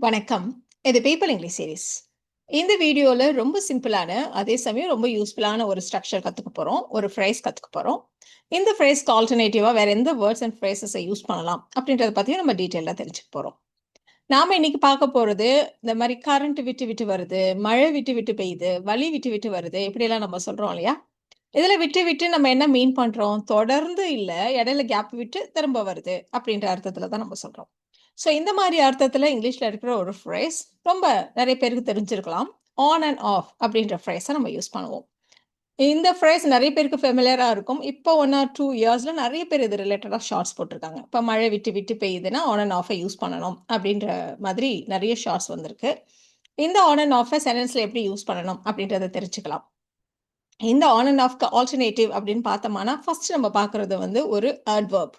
வணக்கம். இது people English series இந்த வீடியோல ரொம்ப சிம்பிளான அதே சமயம் ரொம்ப யூஸ்ஃபுல்லான ஒரு ஸ்ட்ரக்சர் கத்துக்க போறோம். ஒரு ஃப்ரைஸ் கத்துக்க போறோம். இந்த ஃப்ரைஸ்க்கு ஆல்டர்னேட்டிவாக வேற எந்த வேர்ட்ஸ் அண்ட் ஃப்ரேசஸை யூஸ் பண்ணலாம் அப்படின்றத பற்றியும் நம்ம டீட்டெயிலாக தெரிஞ்சுக்க போறோம். நாம இன்னைக்கு பார்க்க போறது இந்த மாதிரி கரண்ட் விட்டு விட்டு வருது மழை விட்டு விட்டு பெய்யுது வலி விட்டு விட்டு வருது இப்படியெல்லாம் நம்ம சொல்றோம் இல்லையா? இதுல விட்டு விட்டு நம்ம என்ன மீன் பண்றோம்? தொடர்ந்து இல்லை இடையில கேப் விட்டு திரும்ப வருது அப்படின்ற அர்த்தத்துல தான் நம்ம சொல்றோம். ஸோ இந்த மாதிரி அர்த்தத்தில் இங்கிலீஷில் இருக்கிற ஒரு ஃப்ரேஸ் ரொம்ப நிறைய பேருக்கு தெரிஞ்சிருக்கலாம். ஆன் அண்ட் ஆஃப் அப்படின்ற ஃப்ரேஸை நம்ம யூஸ் பண்ணுவோம். இந்த ஃப்ரேஸ் நிறைய பேருக்கு ஃபெமிலியராக இருக்கும். இப்போ ஒன் ஆர் டூ இயர்ஸில் நிறைய பேர் இது ரிலேட்டடாக ஷார்ட்ஸ் போட்டிருக்காங்க. இப்போ மழை விட்டு விட்டு பெய்யுதுன்னா ஆன் அண்ட் ஆஃபை யூஸ் பண்ணணும் அப்படின்ற மாதிரி நிறைய ஷார்ட்ஸ் வந்திருக்கு. இந்த ஆன் அண்ட் ஆஃபை சென்டென்ஸில் எப்படி யூஸ் பண்ணணும் அப்படின்றத தெரிஞ்சுக்கலாம். இந்த ஆன் அண்ட் ஆஃப்க்கு ஆல்டர்னேட்டிவ் அப்படின்னு பார்த்தோம்னா ஃபர்ஸ்ட் நம்ம பார்க்கறது வந்து ஒரு அட்வர்ப்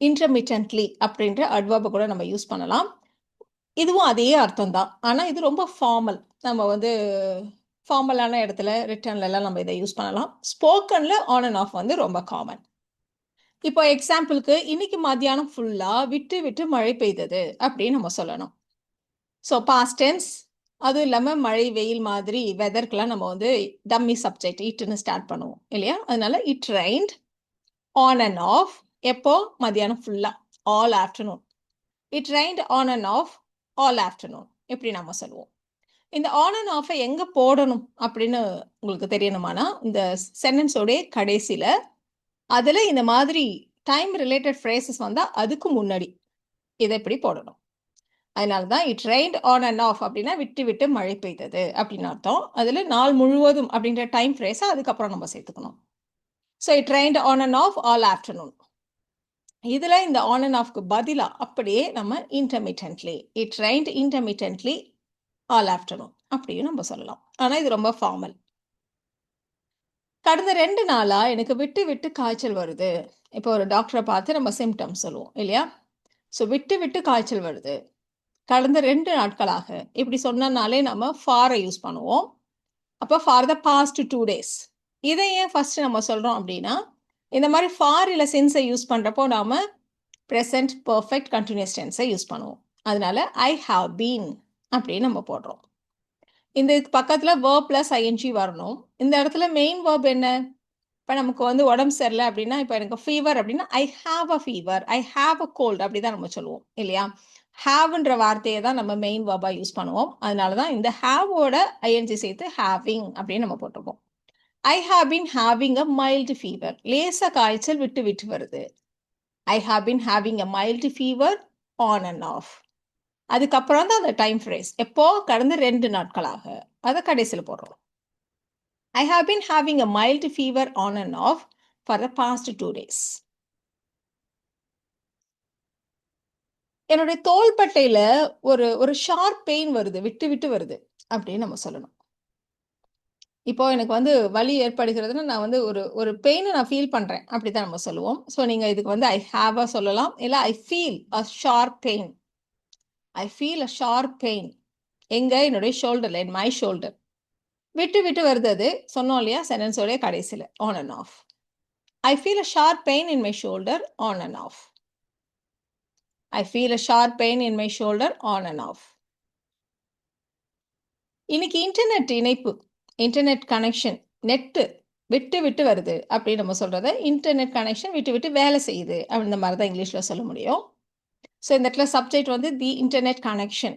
இன்டர்மிட்டன்ட்லி அப்படின்ற அட்வாபை கூட நம்ம யூஸ் பண்ணலாம். இதுவும் அதே அர்த்தம் தான் ஆனால் இது ரொம்ப ஃபார்மல் நம்ம வந்து ஃபார்மலான இடத்துல ரிட்டர்ன்லெல்லாம் நம்ம இதை யூஸ் பண்ணலாம். ஸ்போக்கனில் ஆன் அண்ட் ஆஃப் வந்து ரொம்ப காமன் இப்போ எக்ஸாம்பிளுக்கு இன்னைக்கு மத்தியானம் ஃபுல்லாக விட்டு விட்டு மழை பெய்தது அப்படின்னு நம்ம சொல்லணும். ஸோ பாஸ்ட் டென்ஸ் அதுவும் இல்லாமல் மழை வெயில் மாதிரி வெதர்க்கெல்லாம் நம்ம வந்து டம்மி சப்ஜெக்ட் இட்டுன்னு ஸ்டார்ட் பண்ணுவோம் இல்லையா? அதனால it rained on and off எப்போ? மதியானம் ஃபுல்லாக all afternoon it rained on and off all afternoon இப்படி நம்ம சொல்லுவோம். இந்த ஆன் அண்ட் ஆஃபை எங்கே போடணும் அப்படின்னு உங்களுக்கு தெரியணுமானா இந்த சென்டென்ஸோடைய கடைசியில் அதில் இந்த மாதிரி டைம் ரிலேட்டட் ஃப்ரேசஸ் வந்தால் அதுக்கு முன்னாடி இதை இப்படி போடணும். அதனால தான் it rained on and off அப்படின்னா விட்டு விட்டு மழை பெய்தது அப்படின்னு அர்த்தம். அதில் நாள் முழுவதும் அப்படின்ற டைம் ஃப்ரேஸை அதுக்கப்புறம் நம்ம சேர்த்துக்கணும். So it rained on and off all afternoon இதில் இந்த ஆன் அண்ட் ஆஃப்க்கு பதிலாக அப்படியே நம்ம intermittently it rained intermittently all afternoon அப்படியும் நம்ம சொல்லலாம். ஆனால் இது ரொம்ப ஃபார்மல் கடந்த ரெண்டு நாளாக எனக்கு விட்டு விட்டு காய்ச்சல் வருது. இப்போ ஒரு டாக்டரை பார்த்து நம்ம சிம்டம்ஸ் சொல்லுவோம் இல்லையா? ஸோ விட்டு விட்டு காய்ச்சல் வருது. கடந்த ரெண்டு நாட்களாக இப்படி சொன்னனாலே நம்ம ஃபாரை யூஸ் பண்ணுவோம். அப்போ for the past two days இதை ஏன் ஃபஸ்ட்டு நம்ம சொல்கிறோம் அப்படின்னா இந்த மாதிரி ஃபார் இல்லை சென்ஸை யூஸ் பண்ணுறப்போ நாம் ப்ரெசன்ட் பர்ஃபெக்ட் கண்டினியூஸ் டென்ஸை யூஸ் பண்ணுவோம். அதனால ஐ ஹாவ் பீன் அப்படின்னு நம்ம போடுறோம். இந்த பக்கத்தில் வேர்ப் ப்ளஸ் ஐஎன்ஜி வரணும். இந்த இடத்துல மெயின் வேர்ப் என்ன? இப்போ நமக்கு வந்து உடம்பு சரியில்லை அப்படின்னா இப்போ எனக்கு ஃபீவர் அப்படின்னா I have a fever I have a cold அப்படி தான் நம்ம சொல்லுவோம் இல்லையா? ஹாவ்ன்ற வார்த்தையை தான் நம்ம மெயின் வேர்பாக யூஸ் பண்ணுவோம். அதனால தான் இந்த ஹாவோட ஐஎன்ஜி சேர்த்து ஹேவிங் அப்படின்னு நம்ம போட்டிருப்போம் I have been having a mild fever லேச காய்ச்சல் விட்டு விட்டு வருது. I have been having a mild fever on and off அதுக்கப்புறம் தான் அந்த டைம் ஃப்ரேஸ் எப்போ? கடந்த ரெண்டு நாட்களாக. அதை கடைசியில் போடுறோம். I have been having a mild fever on and off for the past two days என்னுடைய தோள்பட்டையில் ஒரு ஒரு ஷார்ப் பெயின் வருது. விட்டு விட்டு வருது. அப்படின்னு நம்ம சொல்லணும். இப்போ எனக்கு வந்து வலி ஏற்படுகிறதுன்னு நான் வந்து ஒரு ஒரு பெயினை நான் ஃபீல் பண்றேன். அப்படிதான் நம்ம சொல்லுவோம். ஸோ நீங்க இதுக்கு வந்து ஐ ஹாவா சொல்லலாம். இல்லை I feel a sharp pain I feel a sharp pain எங்க? என்னுடைய ஷோல்டர்ல என் மை ஷோல்டர் விட்டு விட்டு வருது அது. சொன்னோம் இல்லையா? சென்டென்ஸோடைய கடைசியில். On and off I feel a sharp pain in my shoulder on and off I feel a sharp pain in my shoulder on and off இன்னைக்கு இன்டர்நெட் இணைப்பு. இன்டர்நெட் கனெக்ஷன் நெட்டு விட்டு விட்டு வருது அப்படின்னு நம்ம சொல்கிறத இன்டர்நெட் கனெக்ஷன் விட்டு விட்டு வேலை செய்யுது அப்படின்ற மாதிரி தான் இங்கிலீஷில் சொல்ல முடியும். ஸோ இந்த இடத்துல சப்ஜெக்ட் வந்து தி இன்டர்நெட் கனெக்ஷன்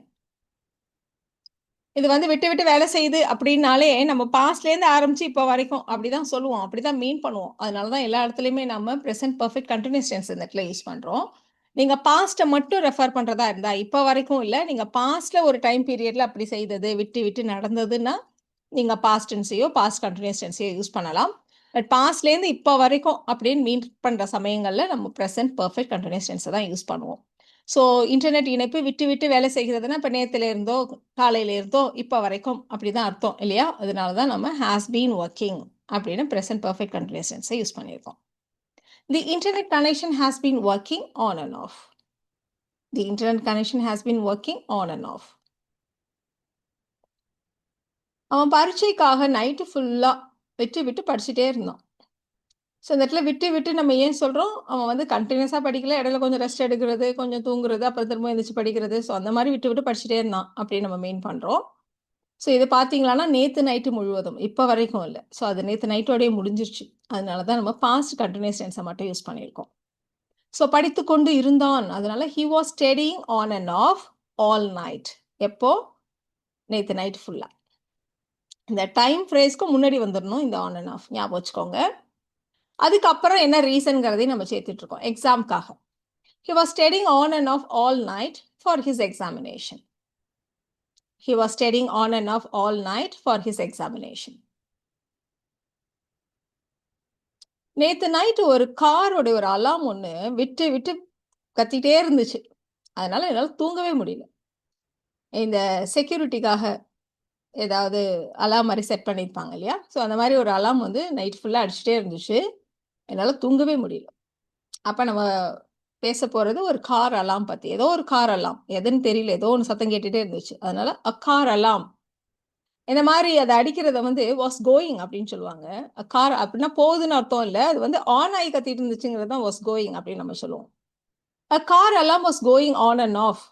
இது வந்து விட்டு விட்டு வேலை செய்யுது அப்படின்னாலே நம்ம பாஸ்ட்லேருந்து ஆரம்பிச்சு இப்போ வரைக்கும் அப்படி தான் சொல்லுவோம். அப்படி தான் மீன் பண்ணுவோம். அதனால தான் எல்லா இடத்துலையுமே நம்ம ப்ரெசென்ட் பர்ஃபெக்ட் கண்டினியூஸ் டென்ஸ் இந்த இடத்துல யூஸ் பண்ணுறோம் நீங்கள் பாஸ்ட்டை மட்டும் ரெஃபர் பண்ணுறதா இருந்தால் இப்போ வரைக்கும் இல்லை நீங்கள் பாஸ்ட்டில் ஒரு டைம் பீரியடில் அப்படி செய்தது விட்டு விட்டு நடந்ததுன்னா நீங்கள் பாஸ்ட் டென்ஸையோ பாஸ்ட் கண்டினியூஸ் டென்ஸையோ யூஸ் பண்ணலாம். பட் பாஸ்ட்லேருந்து இப்போ வரைக்கும் அப்படின்னு மீன் பண்ணுற சமயங்களில் நம்ம ப்ரெசென்ட் பர்ஃபெக்ட் கண்டினியூஸ் டென்ஸை தான் யூஸ் பண்ணுவோம். ஸோ இன்டர்நெட் இணைப்பு விட்டு விட்டு வேலை செய்கிறதுனா இப்போ நேத்துல இருந்தோ காலையில இருந்தோ இப்போ வரைக்கும் அப்படி தான் அர்த்தம் இல்லையா? அதனால தான் நம்ம ஹாஸ் பீன் ஒர்க்கிங் அப்படின்னு ப்ரெசென்ட் பர்ஃபெக்ட் கண்டினியூஸ் டென்ஸை யூஸ் பண்ணியிருக்கோம். The internet connection has been working on and off the internet connection has been working on and off அவன் பரீட்சைக்காக நைட்டு ஃபுல்லாக விட்டு விட்டு படிச்சுட்டே இருந்தான். ஸோ இந்த இடத்துல விட்டு விட்டு நம்ம ஏன் சொல்கிறோம் அவன் வந்து கண்டினியூஸாக படிக்கல. இடையில கொஞ்சம் ரெஸ்ட் எடுக்கிறது கொஞ்சம் தூங்குறது அப்புறம் திரும்ப எழுந்திரிச்சு படிக்கிறது. ஸோ அந்த மாதிரி விட்டு விட்டு படிச்சுட்டே இருந்தான். அப்படின்னு நம்ம மெயின் பண்ணுறோம் ஸோ இது பார்த்தீங்களான்னா நேற்று நைட்டு முழுவதும். இப்போ வரைக்கும் இல்லை. ஸோ அது நேற்று நைட்டோடய முடிஞ்சிருச்சு. அதனால தான் நம்ம பாஸ்ட் கண்டினியூஸ் டென்ஸை மட்டும் யூஸ் பண்ணியிருக்கோம். ஸோ படித்து கொண்டு இருந்தான். அதனால he was studying on and off all night எப்போ? நேற்று நைட் ஃபுல்லாக இந்த டைம் ஃப்ரேஸ்க்கு முன்னாடி வந்துடணும் இந்த ஆன் அண்ட் ஆஃப் ஞாபகம் வச்சுக்கோங்க. அதுக்கப்புறம் என்ன ரீசன்கிறதையும் நம்ம சேர்த்துட்டு இருக்கோம் எக்ஸாம்க்காக he was studying on and off all night for his examination he was studying on and off all night for his examination நேற்று நைட்டு ஒரு காரோட ஒரு அலாம் ஒன்று விட்டு விட்டு கத்திட்டே இருந்துச்சு. அதனால என்னால் தூங்கவே முடியல. இந்த செக்யூரிட்டிக்காக ஏதாவது அலாம் மாதிரி செட் பண்ணியிருப்பாங்க இல்லையா? ஸோ அந்த மாதிரி ஒரு அலாம் வந்து நைட் ஃபுல்லாக அடிச்சுட்டே இருந்துச்சு. என்னால் தூங்கவே முடியல. அப்போ நம்ம பேச போகிறது ஒரு கார் அலாம் பற்றி ஏதோ ஒரு கார் அலாம் எதுன்னு தெரியல. ஏதோ ஒன்று சத்தம் கேட்டுகிட்டே இருந்துச்சு. அதனால அ கார் அலாம் இந்த மாதிரி அதை அடிக்கிறத வந்து வாஸ் கோயிங் அப்படின்னு சொல்லுவாங்க. கார் அப்படின்னா போகுதுன்னு அர்த்தம் இல்லை. அது வந்து ஆன் ஆகி கத்திட்டு இருந்துச்சுங்கிறது தான் வாஸ் கோயிங் அப்படின்னு நம்ம சொல்லுவோம். A car alarm was going on and off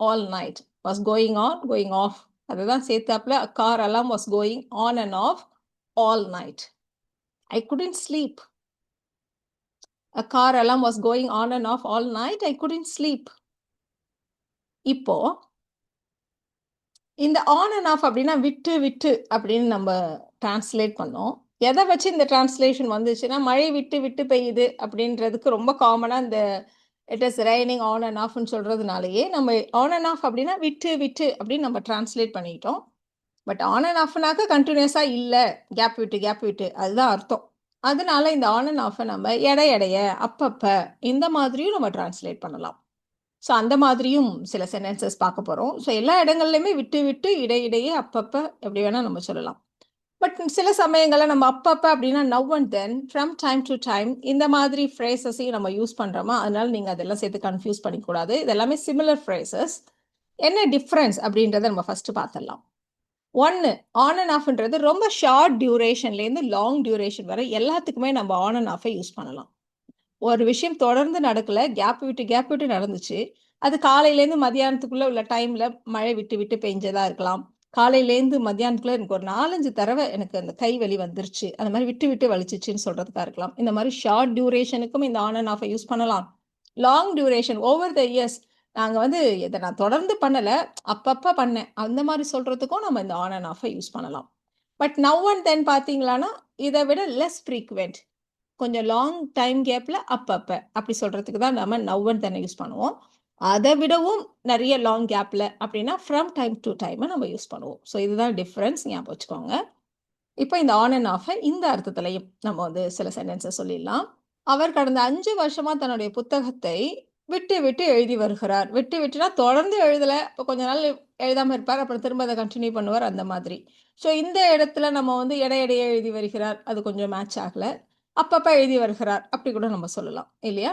all night was going on going off அதுதான் சேர்த்தாப்புல car alarm was going on and off all night I couldn't sleep a car alarm was going on and off all night I couldn't sleep இப்போ இந்த on and off அப்படின்னா விட்டு விட்டு அப்படின்னு நம்ம translate பண்ணோம். எதை வச்சு இந்த டிரான்ஸ்லேஷன் வந்துச்சுன்னா மழை விட்டு விட்டு பெய்யுது அப்படின்றதுக்கு ரொம்ப காமனாக இந்த it is raining on and ஆஃப்னு சொல்கிறதுனாலயே நம்ம ஆன் அண்ட் ஆஃப் அப்படின்னா விட்டு விட்டு அப்படின்னு நம்ம டிரான்ஸ்லேட் பண்ணிக்கிட்டோம் பட் ஆன் அண்ட் ஆஃப்னாக்க கண்டினியூஸாக இல்லை. கேப் விட்டு கேப் விட்டு. அதுதான் அர்த்தம். அதனால இந்த ஆன் அண்ட் ஆஃபை நம்ம எடை எடைய அப்பப்போ இந்த மாதிரியும் நம்ம டிரான்ஸ்லேட் பண்ணலாம். ஸோ அந்த மாதிரியும் சில சென்டென்சஸ் பார்க்க போகிறோம் ஸோ எல்லா இடங்கள்லையுமே விட்டு விட்டு இடையிடையே அப்பப்போ எப்படி வேணால் நம்ம சொல்லலாம். பட் சில சமயங்களில் நம்ம அப்பப்போ அப்படின்னா now and then from time to time இந்த மாதிரி ஃப்ரேசஸையும் நம்ம யூஸ் பண்ணுறோமா அதனால நீங்கள் அதெல்லாம் சேர்த்து கன்ஃபியூஸ் பண்ணிக்கூடாது. இதெல்லாமே சிமிலர் ஃப்ரேசஸ் என்ன டிஃப்ரென்ஸ் அப்படின்றத நம்ம ஃபஸ்ட்டு பார்த்துடலாம் ஒன்று ஆன் அண்ட் ஆஃப்ன்றது ரொம்ப ஷார்ட் டியூரேஷன்லேருந்து லாங் டியூரேஷன் வரை எல்லாத்துக்குமே நம்ம ஆன் அண்ட் ஆஃபை யூஸ் பண்ணலாம். ஒரு விஷயம் தொடர்ந்து நடக்கல கேப் விட்டு கேப் விட்டு நடந்துச்சு. அது காலையிலேருந்து மதியானத்துக்குள்ளே உள்ள டைமில் மழை விட்டு விட்டு பெஞ்சதாக இருக்கலாம். காலையிலேருந்து மத்தியானத்துக்குள்ள எனக்கு ஒரு நாலஞ்சு தடவை எனக்கு அந்த கை வலி வந்துருச்சு. அந்த மாதிரி விட்டு விட்டு வலிச்சிச்சுன்னு சொல்றதுக்கா இருக்கலாம். இந்த மாதிரி ஷார்ட் டியூரேஷனுக்கும் இந்த ஆன் அண்ட் ஆஃபை யூஸ் பண்ணலாம். Long duration over the years நாங்கள் வந்து இதை நான் தொடர்ந்து பண்ணலை. அப்பப்போ பண்ணேன். அந்த மாதிரி சொல்கிறதுக்கும் நம்ம இந்த ஆன் அண்ட் ஆஃபை யூஸ் பண்ணலாம். பட் நவ் அண்ட் தென் பார்த்தீங்களான்னா இதை விட லெஸ் ஃப்ரீக்வெண்ட் கொஞ்சம் லாங் டைம் கேப்பில் அப்பப்போ. அப்படி சொல்கிறதுக்கு தான் நம்ம நவ் அண்ட் தென் யூஸ் பண்ணுவோம். அதை விடவும் நிறைய லாங் கேப்பில் அப்படின்னா ஃப்ரம் டைம் டு டைமை நம்ம யூஸ் பண்ணுவோம். ஸோ இதுதான் டிஃப்ரென்ஸ் ஞாபகம் வச்சுக்கோங்க. இப்போ இந்த ஆன் அண்ட் ஆஃபை இந்த அர்த்தத்திலையும் நம்ம வந்து சில சென்டென்ஸை சொல்லிடலாம். அவர் கடந்த அஞ்சு வருஷமா தன்னுடைய புத்தகத்தை விட்டு விட்டு எழுதி வருகிறார். விட்டு விட்டுனா தொடர்ந்து எழுதலை. இப்போ கொஞ்ச நாள் எழுதாமல் இருப்பார். அப்புறம் திரும்ப அதை கண்டினியூ பண்ணுவார். அந்த மாதிரி. ஸோ இந்த இடத்துல நம்ம வந்து இடையிடையே எழுதி வருகிறார். அது கொஞ்சம் மேட்ச் ஆகலை. அப்பப்போ எழுதி வருகிறார். அப்படி கூட நம்ம சொல்லலாம். இல்லையா?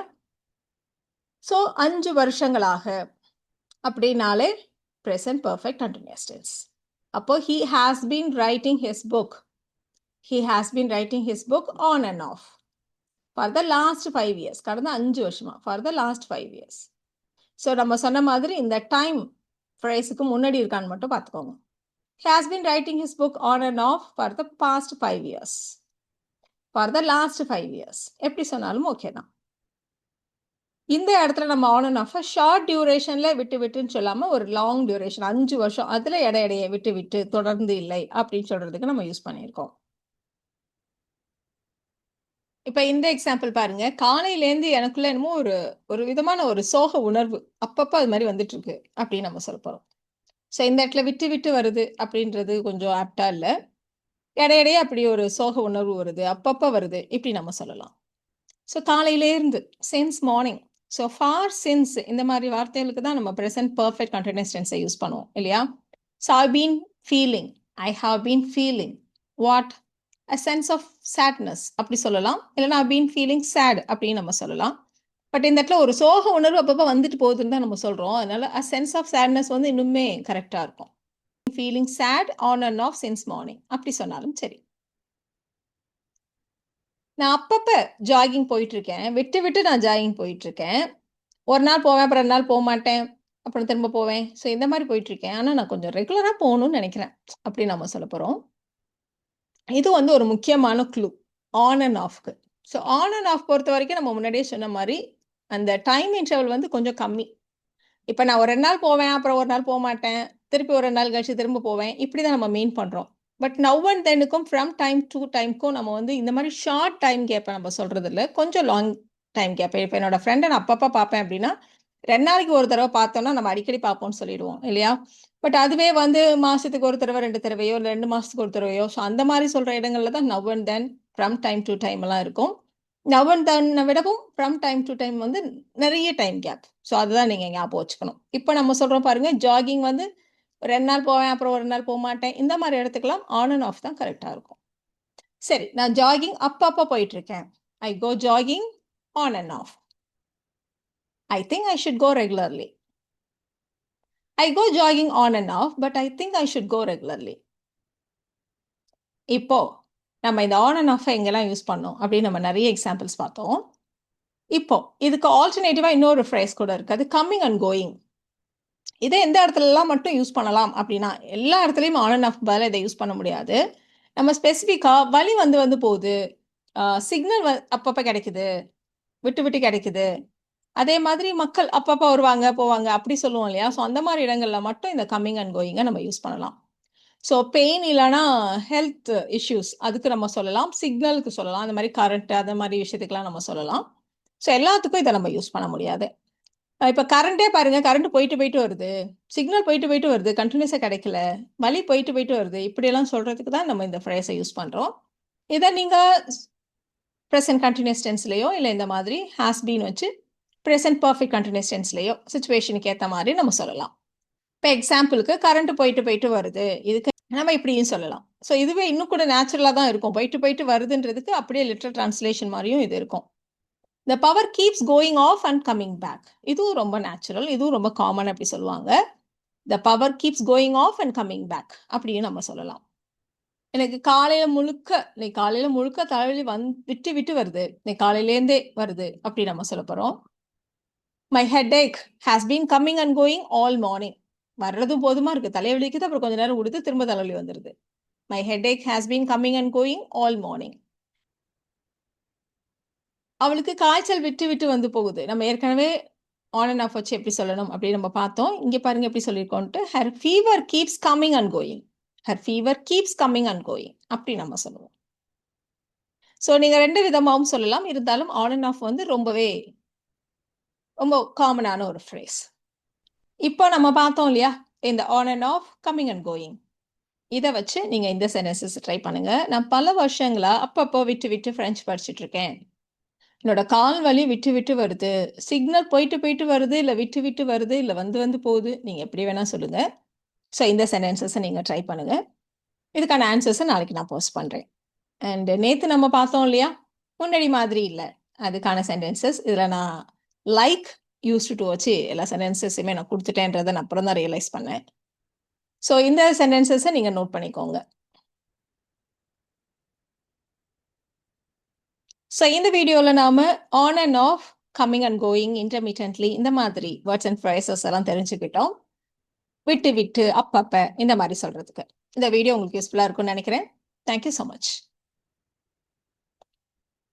ஸோ அஞ்சு வருஷங்களாக அப்படின்னாலே ப்ரெசன்ட் பர்ஃபெக்ட் கண்டினியூஸ் டென்ஸ் அப்போ he has been writing his book he has been writing his book on and off for the last five years கடந்த அஞ்சு வருஷமா? For the last five years so நம்ம சொன்ன மாதிரி இந்த டைம் ஃப்ரைஸுக்கு முன்னாடி இருக்கான்னு மட்டும் பார்த்துக்கோங்க. Has been writing his book on and off for the past five years for the last five years எப்படி சொன்னாலும் ஓகே தான். இந்த இடத்துல நம்ம ஆன் அண்ட் ஆஃப் ஷார்ட் டியூரேஷனில் விட்டு விட்டுன்னு சொல்லாமல் ஒரு லாங் டியூரேஷன் அஞ்சு வருஷம் அதில் இட இடையே விட்டு விட்டு தொடர்ந்து இல்லை அப்படின்னு சொல்கிறதுக்கு நம்ம யூஸ் பண்ணியிருக்கோம். இப்போ இந்த எக்ஸாம்பிள் பாருங்க. காலையிலேருந்து எனக்குள்ள என்னமோ ஒரு ஒரு விதமான ஒரு சோக உணர்வு. அப்பப்போ அது மாதிரி வந்துட்டு இருக்கு அப்படின்னு நம்ம சொல்ல போகிறோம் ஸோ இந்த இடத்துல விட்டு விட்டு வருது அப்படின்றது கொஞ்சம் ஆப்டா இல்லை. இடையிடையே அப்படி ஒரு சோக உணர்வு வருது. அப்பப்போ வருது. இப்படி நம்ம சொல்லலாம். ஸோ காலையிலேருந்து since morning so for since இந்த மாதிரி வார்த்தைகளுக்கு தான் நம்ம ப்ரெசன்ட் பர்ஃபெக்ட் கண்டினியூஸ் டென்ஸை யூஸ் பண்ணுவோம் இல்லையா? So I been feeling I have been feeling what a sense of sadness அப்படி சொல்லலாம். இல்லைனா ஐ பீன் ஃபீலிங் சேட் அப்படின்னு நம்ம சொல்லலாம். பட் இந்த இடத்துல ஒரு சோக உணர்வு அப்பப்போ வந்துட்டு போகுதுன்னு தான் நம்ம சொல்கிறோம் அதனால அ சென்ஸ் ஆஃப் சேட்னஸ் வந்து இன்னுமே கரெக்டாக இருக்கும். Feeling sad on and off since morning அப்படி சொன்னாலும் சரி. நான் அப்பப்ப ஜாகிங் போயிட்டு இருக்கேன் விட்டு விட்டு நான் ஜாகிங் போயிட்டு இருக்கேன் ஒரு நாள் போவேன் அப்புறம் ரெண்டு நாள் போக மாட்டேன். அப்புறம் திரும்ப போவேன். ஸோ இந்த மாதிரி போயிட்டு இருக்கேன் ஆனால் நான் கொஞ்சம் ரெகுலராக போகணும்னு நினைக்கிறேன். அப்படி நம்ம சொல்ல போகிறோம் இது வந்து ஒரு முக்கியமான க்ளூ ஆன் அண்ட் ஆஃப்க்கு ஸோ ஆன் அண்ட் ஆஃப் பொறுத்த வரைக்கும் நம்ம முன்னாடியே சொன்ன மாதிரி அந்த டைம் இன்டர்வல் வந்து கொஞ்சம் கம்மி. இப்போ நான் ஒரு ரெண்டு நாள் போவேன் அப்புறம் ஒரு நாள் போக மாட்டேன். திருப்பி ஒரு ரெண்டு நாள் கழிச்சு திரும்ப போவேன். இப்படி தான் நம்ம மெயின் பண்ணுறோம் பட் நவ் அண்ட் தென்னுக்கும் ஃப்ரம் டைம் டு டைம்க்கும் நம்ம வந்து இந்த மாதிரி ஷார்ட் டைம் கேப்பை நம்ம சொல்றது இல்லை கொஞ்சம் லாங் டைம் கேப் இப்போ என்னோட ஃப்ரெண்டை நான் அப்பப்போ பார்ப்பேன் அப்படின்னா ரெண்டு நாளைக்கு ஒரு தடவை பார்த்தோம்னா நம்ம அடிக்கடி பார்ப்போம்னு சொல்லிடுவோம் இல்லையா? பட் அதுவே வந்து மாசத்துக்கு ஒரு தடவை ரெண்டு தடவையோ இல்லை ரெண்டு மாசத்துக்கு ஒரு தடவையோ ஸோ அந்த மாதிரி சொல்ற இடங்கள்ல தான் now and then from time to time எல்லாம் இருக்கும். நவ் அண்ட் தென் விடவும் ஃப்ரம் டைம் டு டைம் வந்து நிறைய டைம் கேப் ஸோ அதுதான் நீங்க ஞாபகம் வச்சுக்கணும். இப்போ நம்ம சொல்றோம் பாருங்க ஜாகிங் வந்து ரெண்டு நாள் போவேன் அப்புறம் ஒரு நாள் போக மாட்டேன். இந்த மாதிரி இடத்துக்கெல்லாம் ஆன் அண்ட் ஆஃப் தான் கரெக்டாக இருக்கும். சரி நான் ஜாகிங் அப்பப்போ போயிட்டு இருக்கேன் I go jogging on and off I think I should go regularly I go jogging on and off but I think I should go regularly இப்போ நம்ம இந்த ஆன் அண்ட் ஆஃப் எங்கெல்லாம் யூஸ் பண்ணோம் அப்படின்னு நம்ம நிறைய எக்ஸாம்பிள்ஸ் பார்த்தோம். இப்போ இதுக்கு ஆல்டர்னேட்டிவா இன்னொரு ஃப்ரேஸ் கூட இருக்கு. அது கம்மிங் அண்ட் கோயிங் இதை எந்த இடத்துலலாம் மட்டும் யூஸ் பண்ணலாம் அப்படின்னா எல்லா இடத்துலையும் ஆன் அண்ட் ஆஃப் பதில் இதை யூஸ் பண்ண முடியாது. நம்ம ஸ்பெசிஃபிக்காக வழி வந்து வந்து போகுது. சிக்னல் அப்பப்போ கிடைக்குது. விட்டு விட்டு கிடைக்குது. அதே மாதிரி மக்கள் அப்பப்போ வருவாங்க போவாங்க அப்படி சொல்லுவோம் இல்லையா? ஸோ அந்த மாதிரி இடங்களில் மட்டும் இந்த கம்மிங் அண்ட் கோயிங்கை நம்ம யூஸ் பண்ணலாம். ஸோ பெயின் இல்லைன்னா ஹெல்த் இஷ்யூஸ் அதுக்கு நம்ம சொல்லலாம். சிக்னலுக்கு சொல்லலாம். அந்த மாதிரி கரண்ட் அந்த மாதிரி விஷயத்துக்குலாம் நம்ம சொல்லலாம். ஸோ எல்லாத்துக்கும் இதை நம்ம யூஸ் பண்ண முடியாது. இப்போ கரண்ட்டே பாருங்க கரண்ட் போயிட்டு போயிட்டு வருது. சிக்னல் போயிட்டு போயிட்டு வருது. கண்டினியூஸாக கிடைக்கல. வழி போயிட்டு போயிட்டு வருது. இப்படியெல்லாம் சொல்றதுக்கு தான் நம்ம இந்த ஃப்ரேஸை யூஸ் பண்ணுறோம் இதை நீங்கள் ப்ரெசன்ட் கண்டினியூஸ் டென்ஸ்லேயோ இல்லை இந்த மாதிரி ஹாஸ் பீன் வச்சு ப்ரெசன்ட் பர்ஃபெக்ட் கண்டினியூஸ் டென்ஸ்லேயோ சுச்சுவேஷனுக்கு ஏற்ற மாதிரி நம்ம சொல்லலாம். இப்போ எக்ஸாம்பிளுக்கு கரண்ட் போயிட்டு போயிட்டு வருது. இதுக்கு நம்ம இப்படியும் சொல்லலாம். ஸோ இதுவே இன்னும் கூட நேச்சுரலாக தான் இருக்கும். போயிட்டு போயிட்டு வருதுன்றதுக்கு அப்படியே லிட்டர் டிரான்ஸ்லேஷன் மாதிரியும் இது இருக்கும். The power keeps going off and coming back இதுவும் ரொம்ப நேச்சுரல் இதுவும் ரொம்ப காமன் அப்படி சொல்லுவாங்க. The power keeps going off and coming back அப்படின்னு நம்ம சொல்லலாம். எனக்கு காலையில முழுக்க இன்னைக்கு காலையில முழுக்க தலைவலி வந் விட்டு விட்டு வருது. இன்னைக்கு காலையிலேருந்தே வருது அப்படி நம்ம சொல்ல போறோம். My headache has been coming and going all morning வர்றதும் போதுமா இருக்கு. தலைவலிக்குது அப்புறம் கொஞ்ச நேரம் கொடுத்து திரும்ப தலைவலி வந்துருது. My headache has been coming and going all morning அவளுக்கு காய்ச்சல் விட்டு விட்டு வந்து போகுது. நம்ம ஏற்கனவே ஆன் அண்ட் ஆஃப் வச்சு எப்படி சொல்லணும் அப்படின்னு நம்ம பார்த்தோம். இங்கே பாருங்க எப்படி சொல்லியிருக்கோன்ட்டு her fever keeps coming and going her fever keeps coming and going அப்படி நம்ம சொல்லுவோம். ஸோ நீங்கள் ரெண்டு விதமாகவும் சொல்லலாம். இருந்தாலும் ஆன் அண்ட் ஆஃப் வந்து ரொம்பவே ரொம்ப காமனான ஒரு ஃப்ரேஸ் இப்போ நம்ம பார்த்தோம் இல்லையா? இந்த on and off coming and going இதை வச்சு நீங்கள் இந்த சென்டென்சஸ் ட்ரை பண்ணுங்கள் நான் பல வருஷங்களா அப்பப்போ விட்டு விட்டு ஃப்ரெஞ்ச் படிச்சுட்டு இருக்கேன். என்னோட கால் வலி விட்டு விட்டு வருது. சிக்னல் போயிட்டு போயிட்டு வருது இல்லை விட்டு விட்டு வருது இல்லை வந்து வந்து போகுது. நீங்கள் எப்படி வேணால் சொல்லுங்கள் ஸோ இந்த சென்டென்சஸை நீங்கள் ட்ரை பண்ணுங்கள் இதுக்கான ஆன்சர்ஸை நாளைக்கு நான் போஸ்ட் பண்ணுறேன் அண்டு நேற்று நம்ம பார்த்தோம் இல்லையா? முன்னாடி மாதிரி இல்லை. அதுக்கான சென்டென்சஸ் இதில் நான் லைக் யூஸ்டு டு வச்சு எல்லா சென்டென்சஸுமே நான் கொடுத்துட்டேன்றதை நான் அப்புறம் தான் ரியலைஸ் பண்ணேன். ஸோ இந்த சென்டென்சஸை நீங்கள் நோட் பண்ணிக்கோங்க. ஸோ இந்த வீடியோவில் நாம on and off coming and going intermittently இந்த மாதிரி வேர்ட்ஸ் அண்ட் ஃப்ரைசஸ் எல்லாம் தெரிஞ்சுக்கிட்டோம். விட்டு விட்டு அப்பப்ப இந்த மாதிரி சொல்கிறதுக்கு இந்த வீடியோ உங்களுக்கு யூஸ்ஃபுல்லாக இருக்கும்னு நினைக்கிறேன். Thank you so much